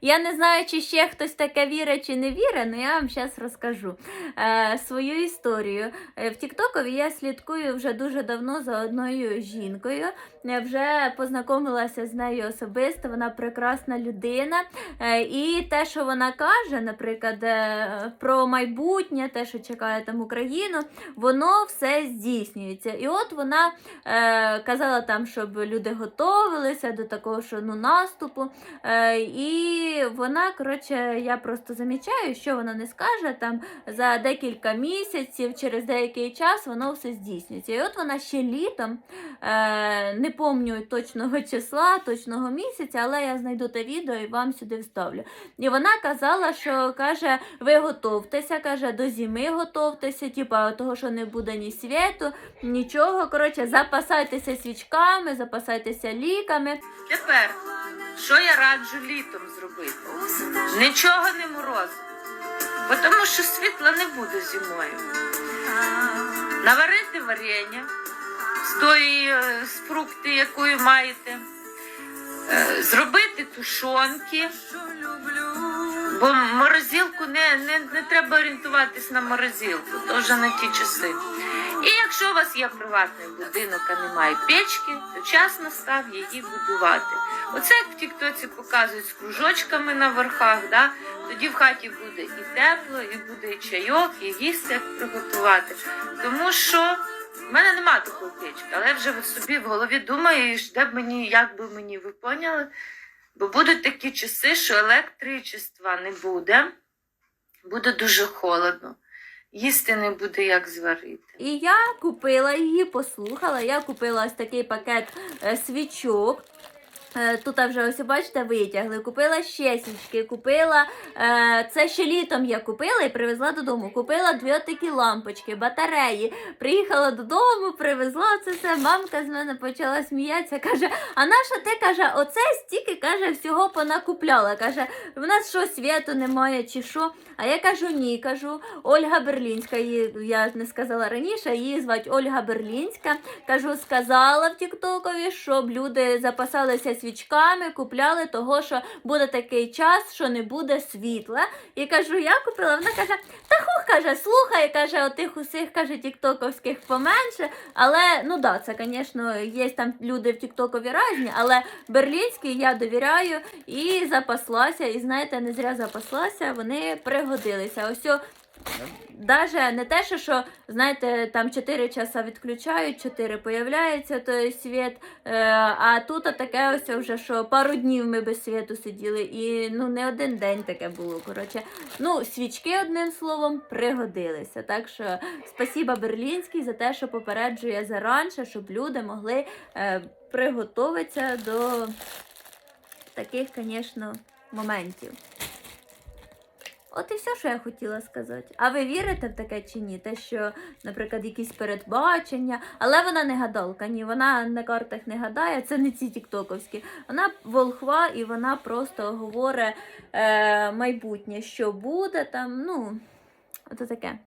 Я не знаю, чи ще хтось таке вірить чи не вірить, але я вам зараз розкажу е, свою історію. Е, В Тіктокові я слідкую вже дуже давно за одною жінкою. Я вже познайомилася з нею особисто, вона прекрасна людина. Е, І те, що вона каже, наприклад, е, про майбутнє, те, що чекає там Україну, воно все здійснюється. І от вона е, казала там, щоб люди готовилися до такого, що ну наступу. Е, і вона, коротше, я просто замічаю, що вона не скаже там за декілька місяців, через деякий час воно все здійснюється. І от вона ще літом, е, не пам'ятаю точного числа, точного місяця, але я знайду те відео і вам сюди вставлю. І вона казала, що каже, ви готовтеся, каже, до зими готовтеся, типа того, що не буде ні світу, нічого. Коротше, запасайтеся свічками, запасайтеся ліками. Тепер, що я раджу літом зробити? Нічого не морозити. Бо тому що світла не буде зимою. Наварити варення з тої е, з фрукти, якою маєте. Е, Зробити тушонки. Бо морозилку не, не, не треба орієнтуватись на морозилку, то вже на ті часи. І якщо у вас є приватний будинок, а немає печки, то час настав її будувати. Оце як в Тіктоці показують з кружочками на верхах, да? тоді в хаті буде і тепло, і буде і чайок, і їсти як приготувати. Тому що в мене немає такої печки, але вже от собі в голові думаю, де б мені, як би мені ви поняли. Бо будуть такі часи, що електричества не буде, буде дуже холодно, їсти не буде як зварити. І я купила її, послухала. Я купила ось такий пакет е, свічок. Е, Тут вже ось бачите, витягли. Купила ще свічки, купила е, це ще літом я купила і привезла додому. Купила дві такі лампочки, батареї. Приїхала додому, привезла це все. Мамка з мене почала сміятися. Каже: А наша ти каже, оце стільки каже, всього понакупляла. Каже, в нас що світу немає чи що. А я кажу, ні, кажу, Ольга Берлінська, її я не сказала раніше, її звати Ольга Берлінська. Кажу, сказала в Тіктокові, щоб люди запасалися свічками, купляли того, що буде такий час, що не буде світла. І кажу, я купила. Вона каже, та хух каже, слухай, каже, отих усіх каже, тіктоковських поменше. Але ну да, це, звісно, є там люди в Тіктокові різні, але берлінській я довіряю і запаслася. І знаєте, не зря запаслася, вони пригодилися. Ось Даже не те, що, знаєте, там 4 часа відключають, 4 появляється той світ. Е, а тут таке ось вже, що пару днів ми без світу сиділи, і ну не один день таке було. Коротше, ну свічки одним словом пригодилися. Так що спасіба Берлінський за те, що попереджує заранше, щоб люди могли е, приготуватися до таких, звісно, моментів. От і все, що я хотіла сказати. А ви вірите в таке чи ні? Те, що, наприклад, якісь передбачення, але вона не гадалка, ні, вона на картах не гадає, це не ці тіктоковські. Вона волхва і вона просто говорить е, майбутнє, що буде там, ну, от таке.